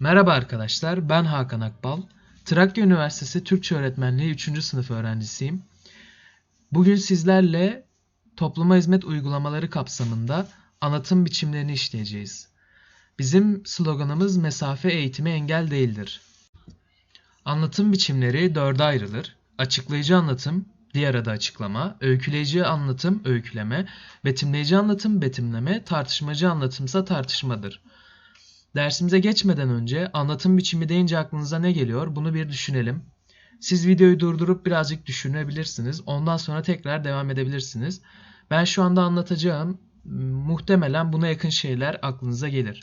Merhaba arkadaşlar, ben Hakan Akbal. Trakya Üniversitesi Türkçe Öğretmenliği 3. sınıf öğrencisiyim. Bugün sizlerle topluma hizmet uygulamaları kapsamında anlatım biçimlerini işleyeceğiz. Bizim sloganımız mesafe eğitimi engel değildir. Anlatım biçimleri dörde ayrılır. Açıklayıcı anlatım, diğer adı açıklama, öyküleyici anlatım, öyküleme, betimleyici anlatım, betimleme, tartışmacı anlatımsa tartışmadır. Dersimize geçmeden önce anlatım biçimi deyince aklınıza ne geliyor? Bunu bir düşünelim. Siz videoyu durdurup birazcık düşünebilirsiniz. Ondan sonra tekrar devam edebilirsiniz. Ben şu anda anlatacağım muhtemelen buna yakın şeyler aklınıza gelir.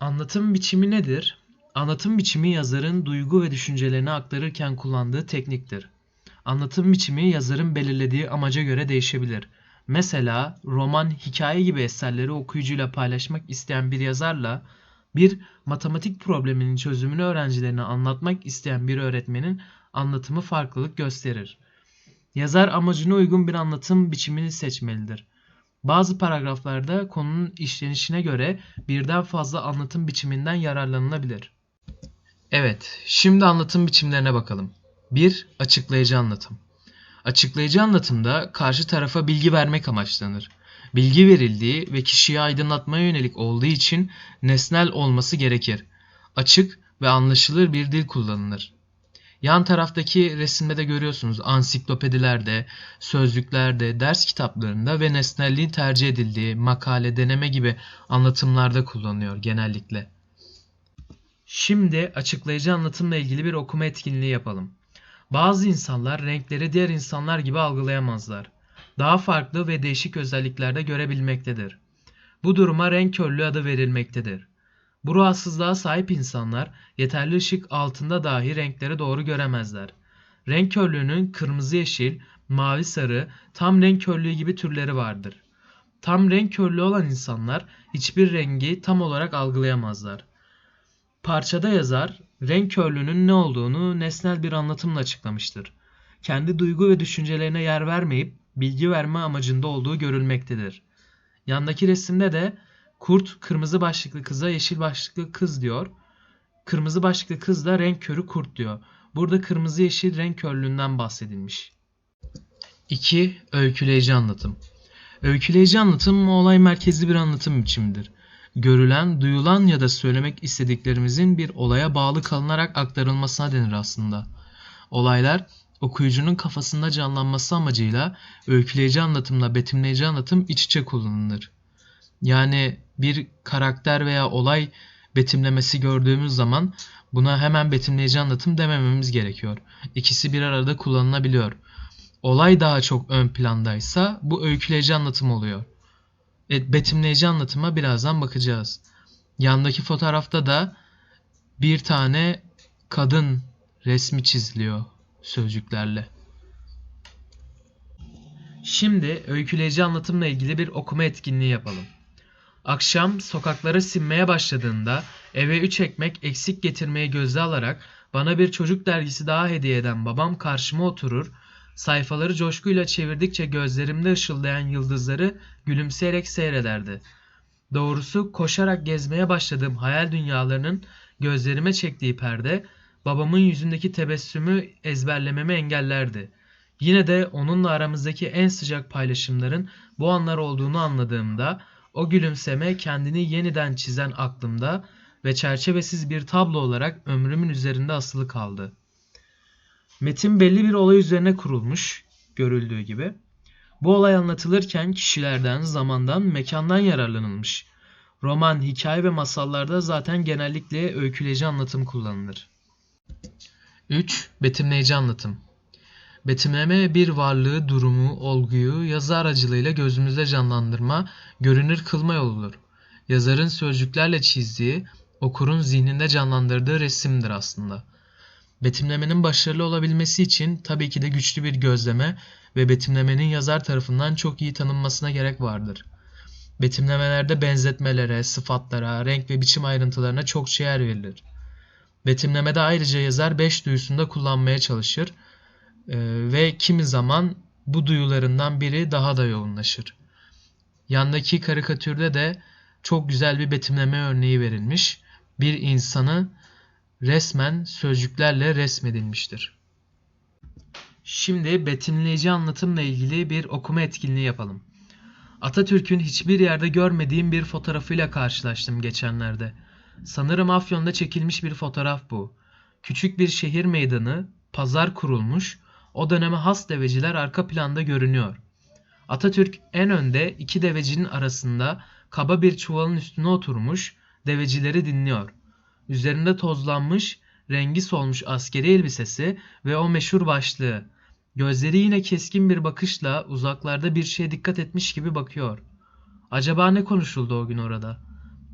Anlatım biçimi nedir? Anlatım biçimi yazarın duygu ve düşüncelerini aktarırken kullandığı tekniktir. Anlatım biçimi yazarın belirlediği amaca göre değişebilir. Mesela roman, hikaye gibi eserleri okuyucuyla paylaşmak isteyen bir yazarla bir matematik probleminin çözümünü öğrencilerine anlatmak isteyen bir öğretmenin anlatımı farklılık gösterir. Yazar amacına uygun bir anlatım biçimini seçmelidir. Bazı paragraflarda konunun işlenişine göre birden fazla anlatım biçiminden yararlanılabilir. Evet, şimdi anlatım biçimlerine bakalım. 1. Açıklayıcı anlatım. Açıklayıcı anlatımda karşı tarafa bilgi vermek amaçlanır. Bilgi verildiği ve kişiyi aydınlatmaya yönelik olduğu için nesnel olması gerekir. Açık ve anlaşılır bir dil kullanılır. Yan taraftaki resimde de görüyorsunuz ansiklopedilerde, sözlüklerde, ders kitaplarında ve nesnelliğin tercih edildiği makale, deneme gibi anlatımlarda kullanılıyor genellikle. Şimdi açıklayıcı anlatımla ilgili bir okuma etkinliği yapalım. Bazı insanlar renkleri diğer insanlar gibi algılayamazlar. Daha farklı ve değişik özelliklerde görebilmektedir. Bu duruma renk körlüğü adı verilmektedir. Bu rahatsızlığa sahip insanlar yeterli ışık altında dahi renkleri doğru göremezler. Renk körlüğünün kırmızı yeşil, mavi sarı, tam renk körlüğü gibi türleri vardır. Tam renk körlüğü olan insanlar hiçbir rengi tam olarak algılayamazlar. Parçada yazar renk körlüğünün ne olduğunu nesnel bir anlatımla açıklamıştır. Kendi duygu ve düşüncelerine yer vermeyip bilgi verme amacında olduğu görülmektedir. Yandaki resimde de kurt kırmızı başlıklı kıza yeşil başlıklı kız diyor. Kırmızı başlıklı kız da renk körü kurt diyor. Burada kırmızı yeşil renk körlüğünden bahsedilmiş. 2. Öyküleyici anlatım. Öyküleyici anlatım olay merkezli bir anlatım biçimidir. Görülen, duyulan ya da söylemek istediklerimizin bir olaya bağlı kalınarak aktarılmasına denir aslında. Olaylar okuyucunun kafasında canlanması amacıyla öyküleyici anlatımla betimleyici anlatım iç içe kullanılır. Yani bir karakter veya olay betimlemesi gördüğümüz zaman buna hemen betimleyici anlatım demememiz gerekiyor. İkisi bir arada kullanılabiliyor. Olay daha çok ön plandaysa bu öyküleyici anlatım oluyor. Betimleyici anlatıma birazdan bakacağız. Yandaki fotoğrafta da bir tane kadın resmi çiziliyor sözcüklerle. Şimdi öyküleyici anlatımla ilgili bir okuma etkinliği yapalım. Akşam sokaklara sinmeye başladığında eve 3 ekmek eksik getirmeyi gözle alarak bana bir çocuk dergisi daha hediye eden babam karşıma oturur, sayfaları coşkuyla çevirdikçe gözlerimde ışıldayan yıldızları gülümseyerek seyrederdi. Doğrusu koşarak gezmeye başladığım hayal dünyalarının gözlerime çektiği perde babamın yüzündeki tebessümü ezberlememi engellerdi. Yine de onunla aramızdaki en sıcak paylaşımların bu anlar olduğunu anladığımda o gülümseme kendini yeniden çizen aklımda ve çerçevesiz bir tablo olarak ömrümün üzerinde asılı kaldı. Metin belli bir olay üzerine kurulmuş, görüldüğü gibi. Bu olay anlatılırken kişilerden, zamandan, mekandan yararlanılmış. Roman, hikaye ve masallarda zaten genellikle öyküleyici anlatım kullanılır. 3. Betimleyici anlatım. Betimleme bir varlığı, durumu, olguyu yazı aracılığıyla gözümüzde canlandırma, görünür kılma yoludur. Yazarın sözcüklerle çizdiği, okurun zihninde canlandırdığı resimdir aslında. Betimlemenin başarılı olabilmesi için tabii ki de güçlü bir gözleme ve betimlemenin yazar tarafından çok iyi tanınmasına gerek vardır. Betimlemelerde benzetmelere, sıfatlara, renk ve biçim ayrıntılarına çok yer verilir. Betimlemede ayrıca yazar beş duyusunda kullanmaya çalışır ee, ve kimi zaman bu duyularından biri daha da yoğunlaşır. Yandaki karikatürde de çok güzel bir betimleme örneği verilmiş. bir insanı resmen sözcüklerle resmedilmiştir. Şimdi betimleyici anlatımla ilgili bir okuma etkinliği yapalım. Atatürk'ün hiçbir yerde görmediğim bir fotoğrafıyla karşılaştım geçenlerde. Sanırım Afyon'da çekilmiş bir fotoğraf bu. Küçük bir şehir meydanı, pazar kurulmuş, o döneme has deveciler arka planda görünüyor. Atatürk en önde iki devecinin arasında kaba bir çuvalın üstüne oturmuş, devecileri dinliyor. Üzerinde tozlanmış, rengi solmuş askeri elbisesi ve o meşhur başlığı. Gözleri yine keskin bir bakışla uzaklarda bir şeye dikkat etmiş gibi bakıyor. Acaba ne konuşuldu o gün orada?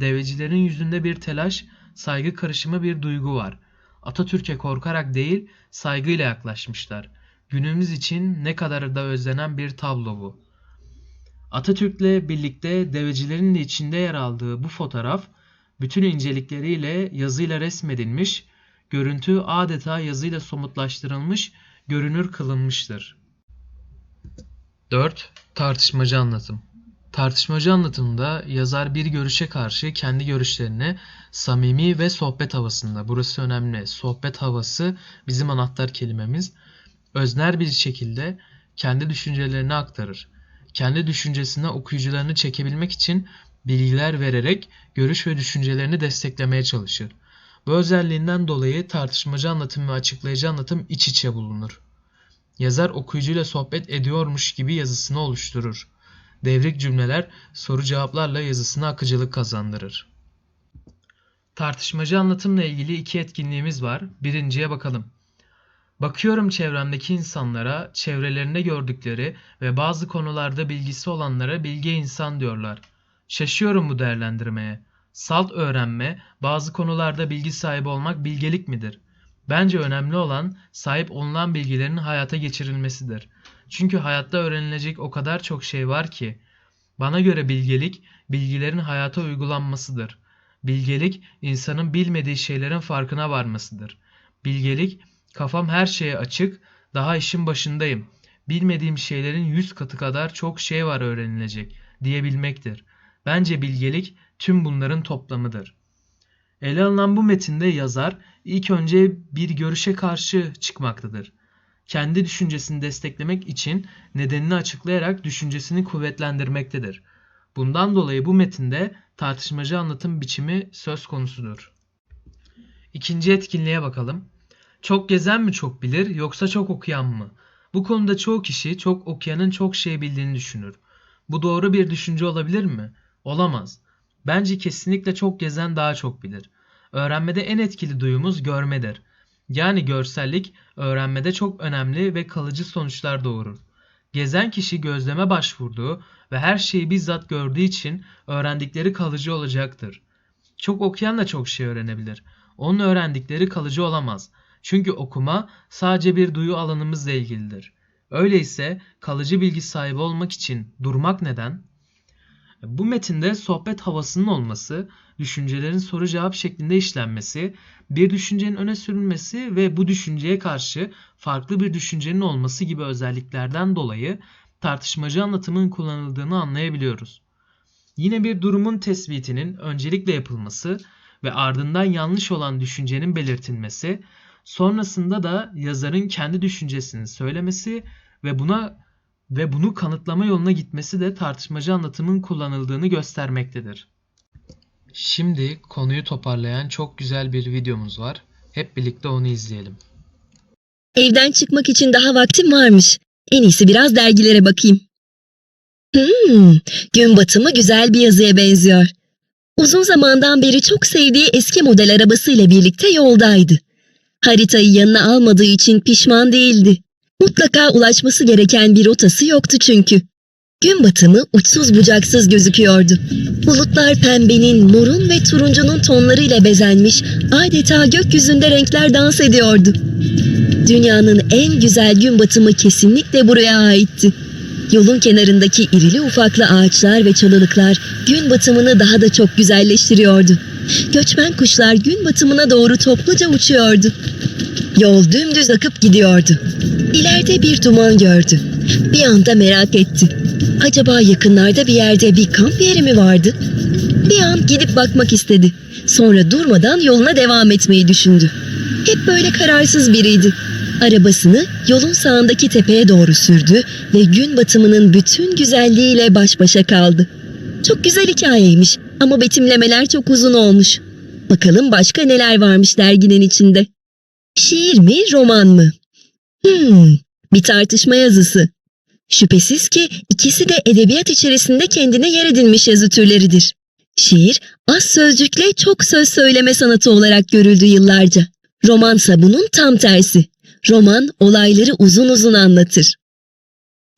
Devecilerin yüzünde bir telaş, saygı karışımı bir duygu var. Atatürk'e korkarak değil, saygıyla yaklaşmışlar. Günümüz için ne kadar da özlenen bir tablo bu. Atatürk'le birlikte devecilerin de içinde yer aldığı bu fotoğraf bütün incelikleriyle yazıyla resmedilmiş, görüntü adeta yazıyla somutlaştırılmış, görünür kılınmıştır. 4. Tartışmacı anlatım Tartışmacı anlatımda yazar bir görüşe karşı kendi görüşlerini samimi ve sohbet havasında, burası önemli, sohbet havası bizim anahtar kelimemiz, özner bir şekilde kendi düşüncelerini aktarır. Kendi düşüncesine okuyucularını çekebilmek için bilgiler vererek görüş ve düşüncelerini desteklemeye çalışır. Bu özelliğinden dolayı tartışmacı anlatım ve açıklayıcı anlatım iç içe bulunur. Yazar okuyucuyla sohbet ediyormuş gibi yazısını oluşturur. Devrik cümleler soru cevaplarla yazısına akıcılık kazandırır. Tartışmacı anlatımla ilgili iki etkinliğimiz var. Birinciye bakalım. Bakıyorum çevremdeki insanlara, çevrelerinde gördükleri ve bazı konularda bilgisi olanlara bilge insan diyorlar. Şaşıyorum bu değerlendirmeye. Salt öğrenme, bazı konularda bilgi sahibi olmak bilgelik midir? Bence önemli olan sahip olunan bilgilerin hayata geçirilmesidir. Çünkü hayatta öğrenilecek o kadar çok şey var ki. Bana göre bilgelik, bilgilerin hayata uygulanmasıdır. Bilgelik, insanın bilmediği şeylerin farkına varmasıdır. Bilgelik, kafam her şeye açık, daha işin başındayım. Bilmediğim şeylerin yüz katı kadar çok şey var öğrenilecek diyebilmektir. Bence bilgelik tüm bunların toplamıdır. Ele alınan bu metinde yazar ilk önce bir görüşe karşı çıkmaktadır. Kendi düşüncesini desteklemek için nedenini açıklayarak düşüncesini kuvvetlendirmektedir. Bundan dolayı bu metinde tartışmacı anlatım biçimi söz konusudur. İkinci etkinliğe bakalım. Çok gezen mi çok bilir yoksa çok okuyan mı? Bu konuda çoğu kişi çok okuyanın çok şey bildiğini düşünür. Bu doğru bir düşünce olabilir mi? Olamaz. Bence kesinlikle çok gezen daha çok bilir. Öğrenmede en etkili duyumuz görmedir. Yani görsellik öğrenmede çok önemli ve kalıcı sonuçlar doğurur. Gezen kişi gözleme başvurduğu ve her şeyi bizzat gördüğü için öğrendikleri kalıcı olacaktır. Çok okuyan da çok şey öğrenebilir. Onun öğrendikleri kalıcı olamaz. Çünkü okuma sadece bir duyu alanımızla ilgilidir. Öyleyse kalıcı bilgi sahibi olmak için durmak neden? Bu metinde sohbet havasının olması, düşüncelerin soru cevap şeklinde işlenmesi, bir düşüncenin öne sürülmesi ve bu düşünceye karşı farklı bir düşüncenin olması gibi özelliklerden dolayı tartışmacı anlatımın kullanıldığını anlayabiliyoruz. Yine bir durumun tespitinin öncelikle yapılması ve ardından yanlış olan düşüncenin belirtilmesi, sonrasında da yazarın kendi düşüncesini söylemesi ve buna ve bunu kanıtlama yoluna gitmesi de tartışmacı anlatımın kullanıldığını göstermektedir. Şimdi konuyu toparlayan çok güzel bir videomuz var. Hep birlikte onu izleyelim. Evden çıkmak için daha vaktim varmış. En iyisi biraz dergilere bakayım. Hmm, gün batımı güzel bir yazıya benziyor. Uzun zamandan beri çok sevdiği eski model arabasıyla birlikte yoldaydı. Haritayı yanına almadığı için pişman değildi. Mutlaka ulaşması gereken bir rotası yoktu çünkü. Gün batımı uçsuz bucaksız gözüküyordu. Bulutlar pembenin, morun ve turuncunun tonlarıyla bezenmiş, adeta gökyüzünde renkler dans ediyordu. Dünyanın en güzel gün batımı kesinlikle buraya aitti. Yolun kenarındaki irili ufaklı ağaçlar ve çalılıklar gün batımını daha da çok güzelleştiriyordu. Göçmen kuşlar gün batımına doğru topluca uçuyordu. Yol dümdüz akıp gidiyordu. İleride bir duman gördü. Bir anda merak etti. Acaba yakınlarda bir yerde bir kamp yeri mi vardı? Bir an gidip bakmak istedi. Sonra durmadan yoluna devam etmeyi düşündü. Hep böyle kararsız biriydi. Arabasını yolun sağındaki tepeye doğru sürdü ve gün batımının bütün güzelliğiyle baş başa kaldı. Çok güzel hikayeymiş ama betimlemeler çok uzun olmuş. Bakalım başka neler varmış derginin içinde. Şiir mi, roman mı? Hmm, bir tartışma yazısı. Şüphesiz ki ikisi de edebiyat içerisinde kendine yer edinmiş yazı türleridir. Şiir, az sözcükle çok söz söyleme sanatı olarak görüldü yıllarca. Romansa bunun tam tersi. Roman olayları uzun uzun anlatır.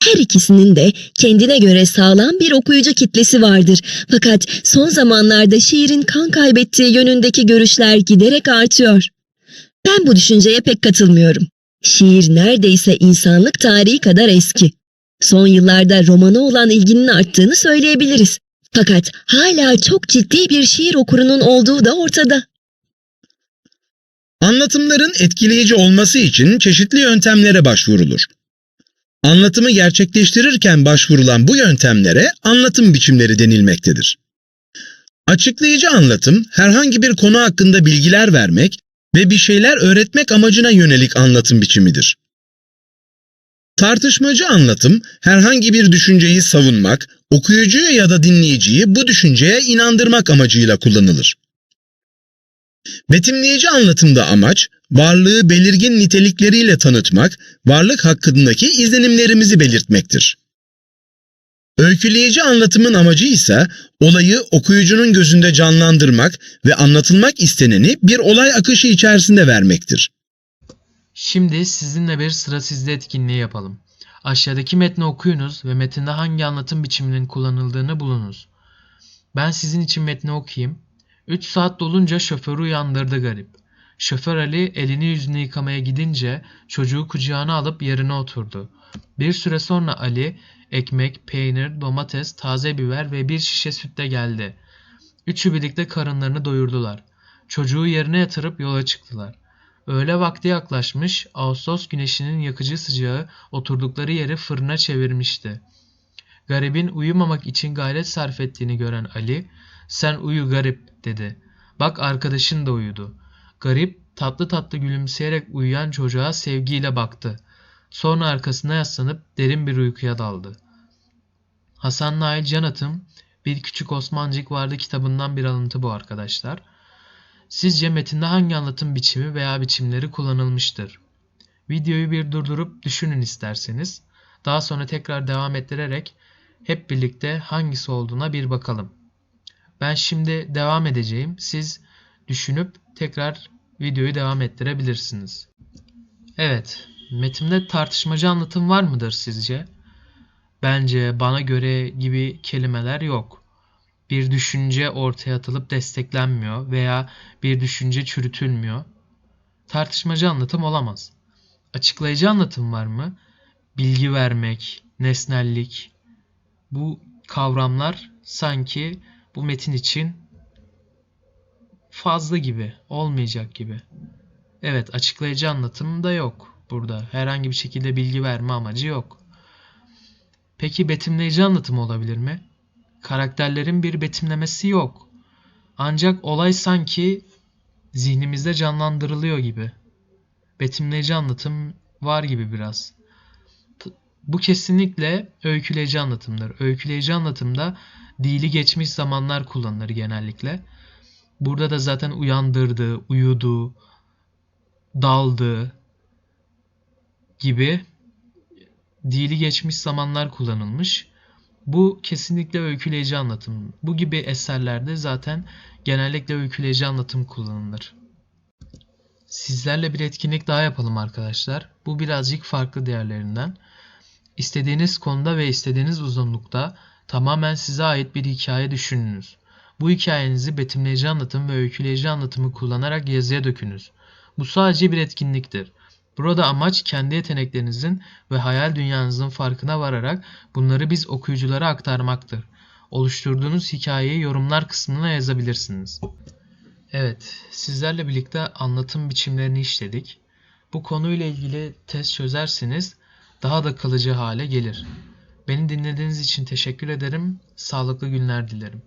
Her ikisinin de kendine göre sağlam bir okuyucu kitlesi vardır. Fakat son zamanlarda şiirin kan kaybettiği yönündeki görüşler giderek artıyor. Ben bu düşünceye pek katılmıyorum. Şiir neredeyse insanlık tarihi kadar eski. Son yıllarda romana olan ilginin arttığını söyleyebiliriz. Fakat hala çok ciddi bir şiir okurunun olduğu da ortada. Anlatımların etkileyici olması için çeşitli yöntemlere başvurulur. Anlatımı gerçekleştirirken başvurulan bu yöntemlere anlatım biçimleri denilmektedir. Açıklayıcı anlatım herhangi bir konu hakkında bilgiler vermek ve bir şeyler öğretmek amacına yönelik anlatım biçimidir. Tartışmacı anlatım herhangi bir düşünceyi savunmak, okuyucuyu ya da dinleyiciyi bu düşünceye inandırmak amacıyla kullanılır. Betimleyici anlatımda amaç, varlığı belirgin nitelikleriyle tanıtmak, varlık hakkındaki izlenimlerimizi belirtmektir. Öyküleyici anlatımın amacı ise olayı okuyucunun gözünde canlandırmak ve anlatılmak isteneni bir olay akışı içerisinde vermektir. Şimdi sizinle bir sıra sizde etkinliği yapalım. Aşağıdaki metni okuyunuz ve metinde hangi anlatım biçiminin kullanıldığını bulunuz. Ben sizin için metni okuyayım. 3 saat dolunca şoförü uyandırdı garip. Şoför Ali elini yüzünü yıkamaya gidince çocuğu kucağına alıp yerine oturdu. Bir süre sonra Ali ekmek, peynir, domates, taze biber ve bir şişe sütle geldi. Üçü birlikte karınlarını doyurdular. Çocuğu yerine yatırıp yola çıktılar. Öğle vakti yaklaşmış, Ağustos güneşinin yakıcı sıcağı oturdukları yeri fırına çevirmişti. Garibin uyumamak için gayret sarf ettiğini gören Ali, "Sen uyu garip." dedi. "Bak arkadaşın da uyudu." Garip tatlı tatlı gülümseyerek uyuyan çocuğa sevgiyle baktı. Sonra arkasına yaslanıp derin bir uykuya daldı. Hasan Nail Canat'ın Bir Küçük Osmancık Vardı kitabından bir alıntı bu arkadaşlar. Sizce metinde hangi anlatım biçimi veya biçimleri kullanılmıştır? Videoyu bir durdurup düşünün isterseniz. Daha sonra tekrar devam ettirerek hep birlikte hangisi olduğuna bir bakalım. Ben şimdi devam edeceğim. Siz düşünüp tekrar videoyu devam ettirebilirsiniz. Evet, metinde tartışmacı anlatım var mıdır sizce? Bence bana göre gibi kelimeler yok. Bir düşünce ortaya atılıp desteklenmiyor veya bir düşünce çürütülmüyor. Tartışmacı anlatım olamaz. Açıklayıcı anlatım var mı? Bilgi vermek, nesnellik. Bu kavramlar sanki bu metin için fazla gibi, olmayacak gibi. Evet, açıklayıcı anlatım da yok burada. Herhangi bir şekilde bilgi verme amacı yok. Peki betimleyici anlatım olabilir mi? Karakterlerin bir betimlemesi yok. Ancak olay sanki zihnimizde canlandırılıyor gibi. Betimleyici anlatım var gibi biraz. Bu kesinlikle öyküleyici anlatımdır. Öyküleyici anlatımda dili geçmiş zamanlar kullanılır genellikle. Burada da zaten uyandırdı, uyudu, daldı gibi dili geçmiş zamanlar kullanılmış. Bu kesinlikle öyküleyici anlatım. Bu gibi eserlerde zaten genellikle öyküleyici anlatım kullanılır. Sizlerle bir etkinlik daha yapalım arkadaşlar. Bu birazcık farklı diğerlerinden. İstediğiniz konuda ve istediğiniz uzunlukta tamamen size ait bir hikaye düşününüz. Bu hikayenizi betimleyici anlatım ve öyküleyici anlatımı kullanarak yazıya dökünüz. Bu sadece bir etkinliktir. Burada amaç kendi yeteneklerinizin ve hayal dünyanızın farkına vararak bunları biz okuyuculara aktarmaktır. Oluşturduğunuz hikayeyi yorumlar kısmına yazabilirsiniz. Evet, sizlerle birlikte anlatım biçimlerini işledik. Bu konuyla ilgili test çözerseniz daha da kalıcı hale gelir. Beni dinlediğiniz için teşekkür ederim. Sağlıklı günler dilerim.